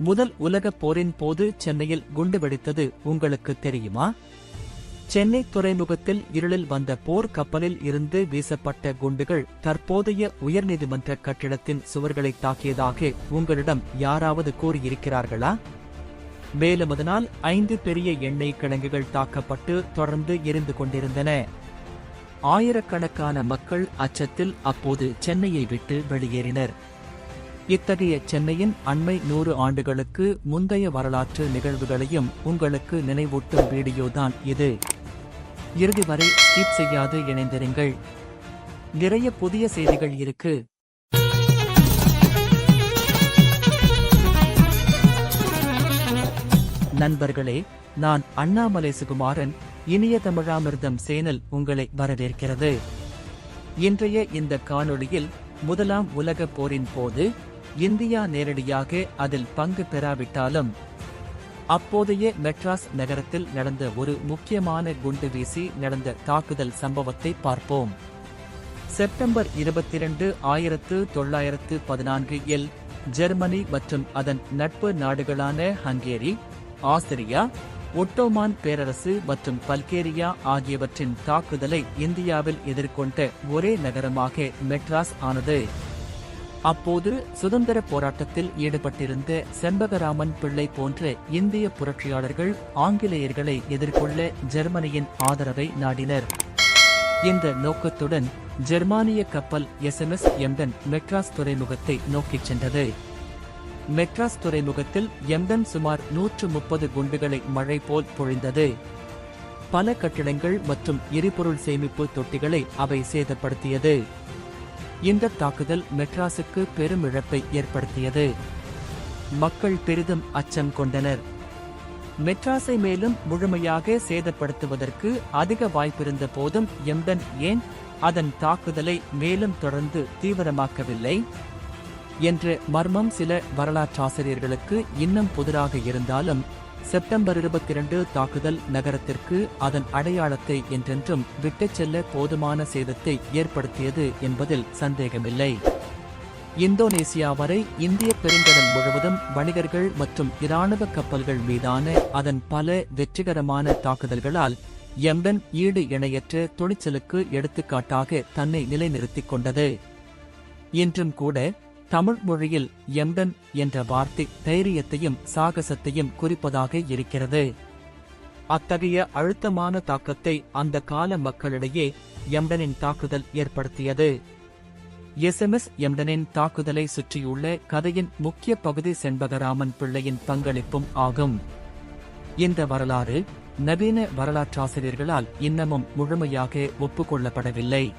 முதல் உலகப் போரின் போது சென்னையில் குண்டு வெடித்தது உங்களுக்கு தெரியுமா? சென்னை துறைமுகத்தில் இருளில் வந்த போர் கப்பலில் இருந்து வீசப்பட்ட குண்டுகள் தற்போதைய உயர்நீதிமன்ற கட்டிடத்தின் சுவர்களை தாக்கியதாக உங்களிடம் யாராவது கூறியிருக்கிறார்களா? மேலும் அதனால் ஐந்து பெரிய எண்ணெய் கிழங்குகள் தாக்கப்பட்டு தொடர்ந்து எரிந்து கொண்டிருந்தன. ஆயிரக்கணக்கான மக்கள் அச்சத்தில் அப்போது சென்னையை விட்டு வெளியேறினர். இத்தகைய சென்னையின் அண்மை நூறு ஆண்டுகளுக்கு முந்தைய வரலாற்று நிகழ்வுகளையும் உங்களுக்கு நினைவூட்டும் வீடியோதான் இது. இறுதி வரை ஸ்கிப் செய்யாது இணைந்திருங்கள். நிறைய புதிய செய்திகள் இருக்கு. நண்பர்களே நான் அண்ணாமலை சுகுமாரன் இனிய தமிழாமிர்தம் சேனல் உங்களை வரவேற்கிறது. இன்றைய இந்த காணொளியில் முதலாம் உலகப் போரின் போது இந்தியா நேரடியாக அதில் பங்கு பெறாவிட்டாலும் அப்போதைய மெட்ராஸ் நகரத்தில் நடந்த ஒரு முக்கியமான குண்டு வீசி நடந்த தாக்குதல் சம்பவத்தை பார்ப்போம். செப்டம்பர் இருபத்தி இரண்டு ஆயிரத்து தொள்ளாயிரத்து பதினான்கு இல் ஜெர்மனி மற்றும் அதன் நட்பு நாடுகளான ஹங்கேரி ஆஸ்திரியா ஒட்டோமான் பேரரசு மற்றும் பல்கேரியா ஆகியவற்றின் தாக்குதலை இந்தியாவில் எதிர்கொண்ட ஒரே நகரமாக மெட்ராஸ் ஆனது. அப்போது சுதந்திர போராட்டத்தில் ஈடுபட்டிருந்த செண்பகராமன் பிள்ளை போன்ற இந்திய புரட்சியாளர்கள் ஆங்கிலேயர்களை எதிர்கொள்ள ஜெர்மனியின் ஆதரவை நாடினர். இந்த நோக்கத்துடன் ஜெர்மானிய கப்பல் எஸ்எம்எஸ் எம்டன் மெட்ராஸ் துறைமுகத்தை நோக்கிச் சென்றது. மெட்ராஸ் துறைமுகத்தில் எம்டன் சுமார் நூற்று முப்பது குண்டுகளை மழை போல் பொழிந்தது. பல கட்டிடங்கள் மற்றும் எரிபொருள் சேமிப்பு தொட்டிகளை அவை சேதப்படுத்தியது. இந்த தாக்குதல் மெட்ராஸுக்கு பெரும் இழப்பை ஏற்படுத்தியது. மக்கள் பெரிதும் அச்சம் கொண்டனர். மெட்ராஸை மேலும் முழுமையாக சேதப்படுத்துவதற்கு அதிக வாய்ப்பிருந்த போதும் எம்டன் ஏன் அதன் தாக்குதலை மேலும் தொடர்ந்து தீவிரமாக்கவில்லை? என்ற மர்மம் சில வரலாற்றாசிரியர்களுக்கு இன்னும் புதிராக இருந்தாலும் செப்டம்பர் இருபத்தி இரண்டு தாக்குதல் நகரத்திற்கு அதன் அடையாளத்தை என்றென்றும் விட்டுச் செல்ல போதுமான சேதத்தை ஏற்படுத்தியது என்பதில் சந்தேகமில்லை. இந்தோனேசியா வரை இந்திய பெருங்கடல் முழுவதும் வணிகர்கள் மற்றும் இராணுவ கப்பல்கள் மீதான அதன் பல வெற்றிகரமான தாக்குதல்களால் எம்பன் ஈடு இணையற்ற துணிச்சலுக்கு எடுத்துக்காட்டாக தன்னை நிலைநிறுத்திக் கொண்டது. இன்றும் கூட தமிழ் மொழியில் எம்பன் என்ற வார்த்தை தைரியத்தையும் சாகசத்தையும் குறிப்பதாக இருக்கிறது. அத்தகைய அழுத்தமான தாக்கத்தை அந்த கால மக்களிடையே எம்டனின் தாக்குதல் ஏற்படுத்தியது. எஸ்எம்எஸ் எம்டனின் தாக்குதலை சுற்றியுள்ள கதையின் முக்கிய பகுதி செண்பகராமன் பிள்ளையின் பங்களிப்பும் ஆகும். இந்த வரலாறு நவீன வரலாற்றாசிரியர்களால் இன்னமும் முழுமையாக ஒப்புக்கொள்ளப்படவில்லை.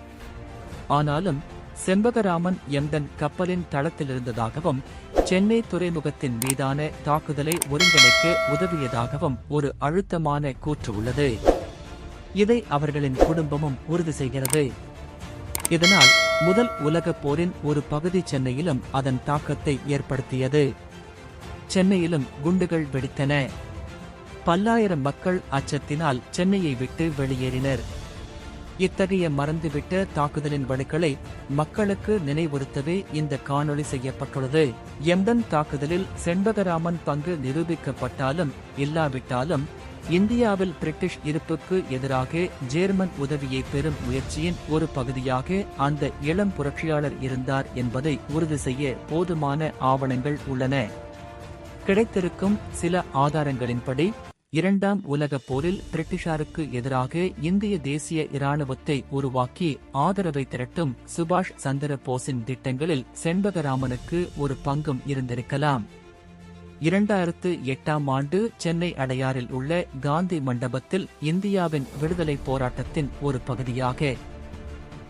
ஆனாலும் செண்பகராமன் எந்தன் கப்பலின் தளத்திலிருந்ததாகவும் சென்னை துறைமுகத்தின் மீதான தாக்குதலை ஒருங்கிணைக்க உதவியதாகவும் ஒரு அழுத்தமான கூற்று உள்ளது. இதை அவர்களின் குடும்பமும் உறுதி செய்கிறது. இதனால் முதல் உலகப் போரின் ஒரு பகுதி சென்னையிலும் அதன் தாக்கத்தை ஏற்படுத்தியது. சென்னையிலும் குண்டுகள் வெடித்தன. பல்லாயிரம் மக்கள் அச்சத்தினால் சென்னையை விட்டு வெளியேறினர். இத்தகைய மறந்துவிட்ட தாக்குதலின் வழிகளை மக்களுக்கு நினைவுறுத்தவே இந்த காணொளி செய்யப்பட்டுள்ளது. எந்தன் தாக்குதலில் செண்பகராமன் பங்கு நிரூபிக்கப்பட்டாலும் இல்லாவிட்டாலும் இந்தியாவில் பிரிட்டிஷ் இருப்புக்கு எதிராக ஜேர்மன் உதவியை பெறும் முயற்சியின் ஒரு பகுதியாக அந்த இளம் புரட்சியாளர் இருந்தார் என்பதை உறுதி செய்ய போதுமான ஆவணங்கள் உள்ளன. கிடைத்திருக்கும் சில ஆதாரங்களின்படி இரண்டாம் உலகப் போரில் பிரிட்டிஷாருக்கு எதிராக இந்திய தேசிய இராணுவத்தை உருவாக்கி ஆதரவை திரட்டும் சுபாஷ் சந்திர போஸின் திட்டங்களில் செண்பகராமனுக்கு ஒரு பங்கும் இருந்திருக்கலாம். இரண்டாயிரத்து எட்டாம் ஆண்டு சென்னை அடையாறில் உள்ள காந்தி மண்டபத்தில் இந்தியாவின் விடுதலை போராட்டத்தின் ஒரு பகுதியாக.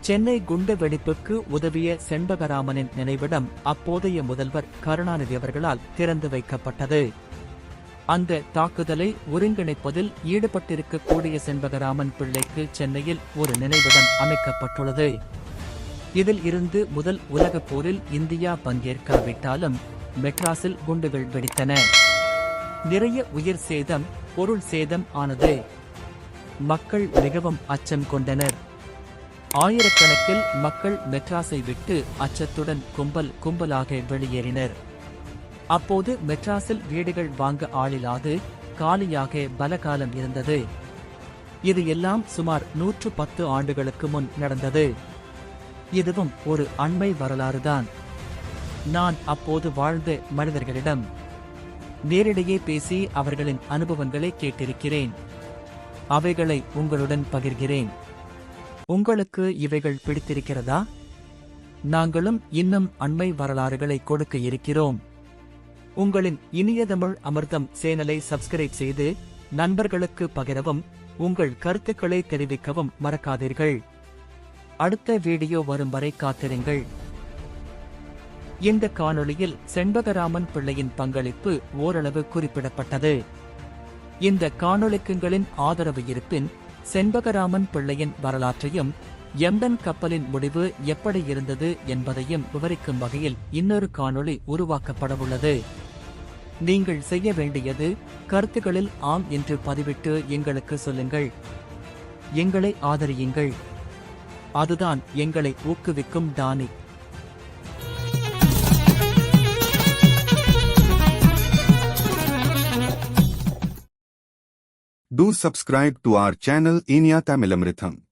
சென்னை குண்டு வெடிப்புக்கு உதவிய செண்பகராமனின் நினைவிடம் அப்போதைய முதல்வர் கருணாநிதி அவர்களால் திறந்து வைக்கப்பட்டது. அந்த தாக்குதலை ஒருங்கிணைப்பதில் ஈடுபட்டிருக்கக்கூடிய செண்பகராமன் பிள்ளைக்கு சென்னையில் ஒரு நினைவிடம் அமைக்கப்பட்டுள்ளது. இதில் இருந்து முதல் உலகப் போரில் இந்தியா பங்கேற்காவிட்டாலும் மெட்ராஸில் குண்டுகள் வெடித்தன. நிறைய உயிர் சேதம் பொருள் சேதம் ஆனது. மக்கள் மிகவும் அச்சம் கொண்டனர். ஆயிரக்கணக்கில் மக்கள் மெட்ராஸை விட்டு அச்சத்துடன் கும்பல் கும்பலாக வெளியேறினர். அப்போது மெட்ராஸில் வீடுகள் வாங்க ஆளில்லாது காலியாக பலகாலம் இருந்தது. இது எல்லாம் சுமார் நூற்று பத்து ஆண்டுகளுக்கு முன் நடந்தது. இதுவும் ஒரு அண்மை வரலாறுதான். நான் அப்போது வாழ்ந்த மனிதர்களிடம் நேரிடையே பேசி அவர்களின் அனுபவங்களை கேட்டிருக்கிறேன். அவைகளை உங்களுடன் பகிர்கிறேன். உங்களுக்கு இவைகள் பிடித்திருக்கிறதா? நாங்களும் இன்னும் அண்மை வரலாறுகளை கொடுக்க இருக்கிறோம். உங்களின் இனிய தமிழ் அமிர்தம் சேனலை சப்ஸ்கிரைப் செய்து நண்பர்களுக்கு பகிரவும் உங்கள் கருத்துக்களை தெரிவிக்கவும் மறக்காதீர்கள். அடுத்த வீடியோ வரும் வரை காத்திருங்கள். இந்த காணொளியில் செண்பகராமன் பிள்ளையின் பங்களிப்பு ஓரளவு குறிப்பிடப்பட்டது. இந்த காணொளிக்குங்களின் ஆதரவு இருப்பின் செண்பகராமன் பிள்ளையின் வரலாற்றையும் எம்பன் கப்பலின் முடிவு எப்படி இருந்தது என்பதையும் விவரிக்கும் வகையில் இன்னொரு காணொளி உருவாக்கப்படவுள்ளது. நீங்கள் செய்ய வேண்டியது கருத்துகளில் ஆம் என்று பதிவிட்டு எங்களுக்கு சொல்லுங்கள். எங்களை ஆதரியுங்கள். அதுதான் எங்களை ஊக்குவிக்கும் டானி. Do subscribe to our channel Inya Tamilamritham.